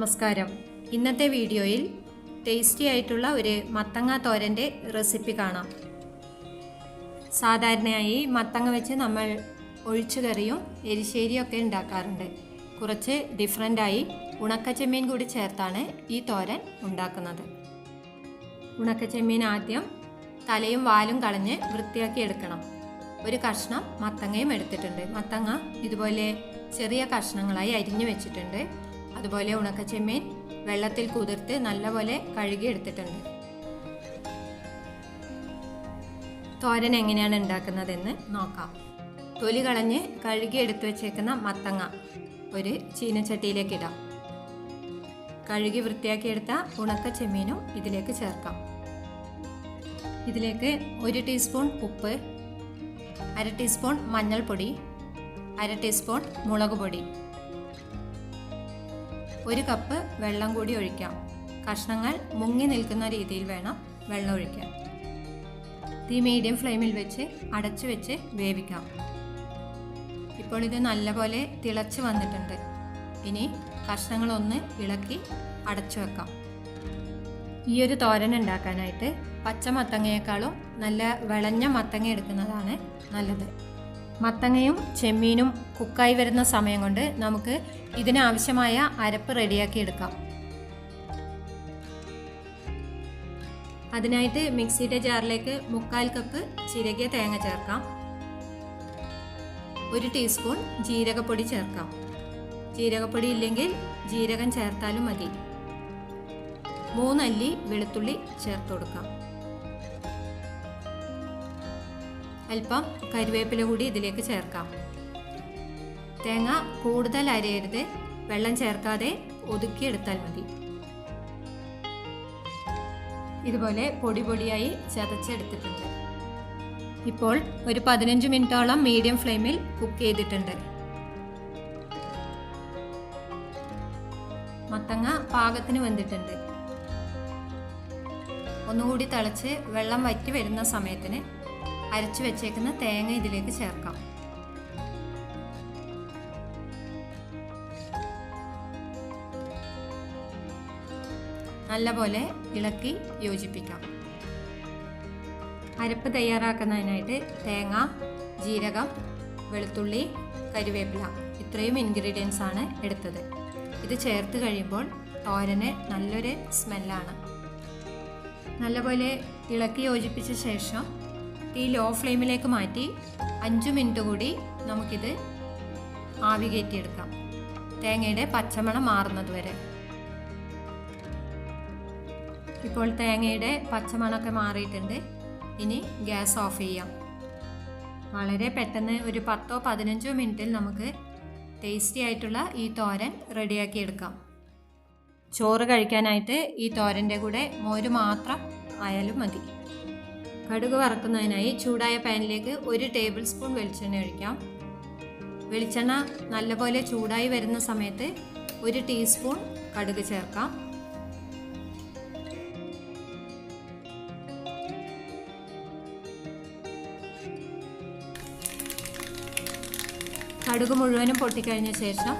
നമസ്കാരം. ഇന്നത്തെ വീഡിയോയിൽ ടേസ്റ്റി ആയിട്ടുള്ള ഒരു മത്തങ്ങ തോരന്റെ റെസിപ്പി കാണാം. സാധാരണയായി മത്തങ്ങ വെച്ച് നമ്മൾ ഒഴിച്ചുകറിയും എരിശ്ശേരിയൊക്കെ ഉണ്ടാക്കാറുണ്ട്. കുറച്ച് ഡിഫറെന്റായി ഉണക്കച്ചെമ്മീൻ കൂടി ചേർത്താണ് ഈ തോരൻ ഉണ്ടാക്കുന്നത്. ഉണക്കച്ചെമ്മീൻ ആദ്യം തലയും വാലും കളഞ്ഞ് വൃത്തിയാക്കി എടുക്കണം. ഒരു കഷ്ണം മത്തങ്ങയും എടുത്തിട്ടുണ്ട്. മത്തങ്ങ ഇതുപോലെ ചെറിയ കഷ്ണങ്ങളായി അരിഞ്ഞു വെച്ചിട്ടുണ്ട്. അതുപോലെ ഉണക്കച്ചെമ്മീൻ വെള്ളത്തിൽ കുതിർത്ത് നല്ലപോലെ കഴുകി എടുത്തിട്ടുണ്ട് തോരൻ എങ്ങനെയാണ് ഉണ്ടാക്കുന്നതെന്ന് നോക്കാം. തൊലി കളഞ്ഞ് കഴുകി എടുത്തു വെച്ചേക്കുന്ന മത്തങ്ങ ഒരു ചീനച്ചട്ടിയിലേക്ക് ഇടാം. കഴുകി വൃത്തിയാക്കിയെടുത്ത ഉണക്ക ചെമ്മീനും ഇതിലേക്ക് ചേർക്കാം. ഇതിലേക്ക് ഒരു ടീസ്പൂൺ ഉപ്പ് അര ടീസ്പൂൺ മഞ്ഞൾപ്പൊടി അര ടീസ്പൂൺ മുളക് പൊടി ഒരു കപ്പ് വെള്ളം കൂടി ഒഴിക്കാം. കഷ്ണങ്ങൾ മുങ്ങി നിൽക്കുന്ന രീതിയിൽ വേണം വെള്ളം ഒഴിക്കാൻ. തീ മീഡിയം ഫ്ലെയിമിൽ വെച്ച് അടച്ചു വെച്ച് വേവിക്കാം. ഇപ്പോൾ ഇത് നല്ലപോലെ തിളച്ച് വന്നിട്ടുണ്ട്. ഇനി കഷ്ണങ്ങളൊന്ന് ഇളക്കി അടച്ചു വെക്കാം. ഈ ഒരു തോരൻ ഉണ്ടാക്കാനായിട്ട് പച്ച മത്തങ്ങയേക്കാളും നല്ല വിളഞ്ഞ മത്തങ്ങ എടുക്കുന്നതാണ് നല്ലത്. മത്തങ്ങയും ചെമ്മീനും കുക്കായി വരുന്ന സമയം കൊണ്ട് നമുക്ക് ഇതിനാവശ്യമായ അരപ്പ് റെഡിയാക്കി എടുക്കാം. അതിനായിട്ട് മിക്സിയുടെ ജാറിലേക്ക് മുക്കാൽ കപ്പ് ചിരകിയ തേങ്ങ ചേർക്കാം. ഒരു ടീസ്പൂൺ ജീരകപ്പൊടി ചേർക്കാം. ജീരകപ്പൊടി ഇല്ലെങ്കിൽ ജീരകം ചേർത്താലും മതി. മൂന്നല്ലി വെളുത്തുള്ളി ചേർത്ത് കൊടുക്കാം. അല്പം കരുവേപ്പില കൂടി ഇതിലേക്ക് ചേർക്കാം. തേങ്ങ കൂടുതൽ അരയരുത്. വെള്ളം ചേർക്കാതെ ഒതുക്കിയെടുത്താൽ മതി. ഇതുപോലെ പൊടി പൊടിയായി ചതച്ചെടുത്തിട്ടുണ്ട്. ഇപ്പോൾ ഒരു പതിനഞ്ച് മിനിറ്റോളം മീഡിയം ഫ്ലെയിമിൽ കുക്ക് ചെയ്തിട്ടുണ്ട്. മത്തങ്ങ പാകത്തിന് വെന്തിട്ടുണ്ട്. ഒന്നുകൂടി തിളച്ച് വെള്ളം വറ്റി വരുന്ന സമയത്തിന് അരച്ചു വെച്ചേക്കുന്ന തേങ്ങ ഇതിലേക്ക് ചേർക്കാം. നല്ലപോലെ ഇളക്കി യോജിപ്പിക്കാം. അരപ്പ് തയ്യാറാക്കുന്നതിനായിട്ട് തേങ്ങ ജീരകം വെളുത്തുള്ളി കരിവേപ്പില ഇത്രയും ഇൻഗ്രീഡിയൻസ് ആണ് എടുത്തത്. ഇത് ചേർത്ത് കഴിയുമ്പോൾ തോരന് നല്ലൊരു സ്മെല്ലാണ് നല്ലപോലെ ഇളക്കി യോജിപ്പിച്ച ശേഷം തീ ലോ ഫ്ലെയിമിലേക്ക് മാറ്റി അഞ്ച് മിനിറ്റ് കൂടി നമുക്കിത് ആവി കയറ്റിയെടുക്കാം. തേങ്ങയുടെ പച്ചമണം മാറുന്നത് വരെ. ഇപ്പോൾ തേങ്ങയുടെ പച്ചമണമൊക്കെ മാറിയിട്ടുണ്ട്. ഇനി ഗ്യാസ് ഓഫ് ചെയ്യാം. വളരെ പെട്ടെന്ന് ഒരു പത്തോ പതിനഞ്ചോ മിനിറ്റിൽ നമുക്ക് ടേസ്റ്റി ആയിട്ടുള്ള ഈ തോരൻ റെഡിയാക്കി എടുക്കാം. ചോറ് കഴിക്കാനായിട്ട് ഈ തോരന്റെ കൂടെ മോര് മാത്രം ആയാലും മതി. കടുക് വറക്കുന്നതിനായി ചൂടായ പാനിലേക്ക് ഒരു ടേബിൾ സ്പൂൺ വെളിച്ചെണ്ണ ഒഴിക്കാം. വെളിച്ചെണ്ണ നല്ലപോലെ ചൂടായി വരുന്ന സമയത്ത് ഒരു ടീസ്പൂൺ കടുക് ചേർക്കാം. കടുക് മുഴുവനും പൊട്ടിക്കഴിഞ്ഞ ശേഷം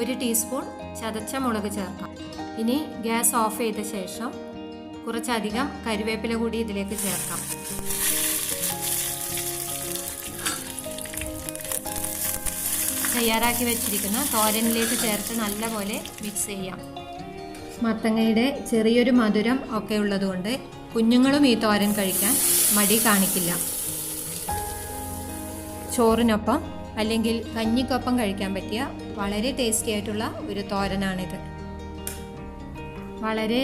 ഒരു ടീസ്പൂൺ ചതച്ച മുളക് ചേർക്കാം. ഇനി ഗ്യാസ് ഓഫ് ചെയ്ത ശേഷം കുറച്ചധികം കരുവേപ്പില കൂടി ഇതിലേക്ക് ചേർക്കാം. തയ്യാറാക്കി വെച്ചിരിക്കുന്ന തോരനിലേക്ക് ചേർത്ത് നല്ലപോലെ മിക്സ് ചെയ്യാം. മത്തങ്ങയുടെ ചെറിയൊരു മധുരം ഒക്കെ ഉള്ളതുകൊണ്ട് കുഞ്ഞുങ്ങളും ഈ തോരൻ കഴിക്കാൻ മടി കാണിക്കില്ല. ചോറിനൊപ്പം അല്ലെങ്കിൽ കഞ്ഞിക്കൊപ്പം കഴിക്കാൻ പറ്റിയ വളരെ ടേസ്റ്റി ആയിട്ടുള്ള ഒരു തോരനാണിത്. വളരെ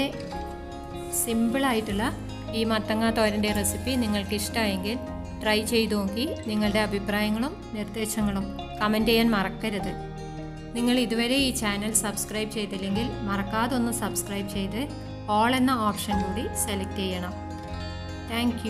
സിമ്പിളായിട്ടുള്ള ഈ മത്തങ്ങ തോരന്റെ റെസിപ്പി നിങ്ങൾക്ക് ഇഷ്ടമായെങ്കിൽ ട്രൈ ചെയ്തു നോക്കി നിങ്ങളുടെ അഭിപ്രായങ്ങളും നിർദ്ദേശങ്ങളും കമന്റ് ചെയ്യാൻ മറക്കരുത്. നിങ്ങൾ ഇതുവരെ ഈ ചാനൽ സബ്സ്ക്രൈബ് ചെയ്തില്ലെങ്കിൽ മറക്കാതെ ഒന്ന് സബ്സ്ക്രൈബ് ചെയ്ത് ഓൾ എന്ന ഓപ്ഷൻ കൂടി സെലക്ട് ചെയ്യണം. താങ്ക്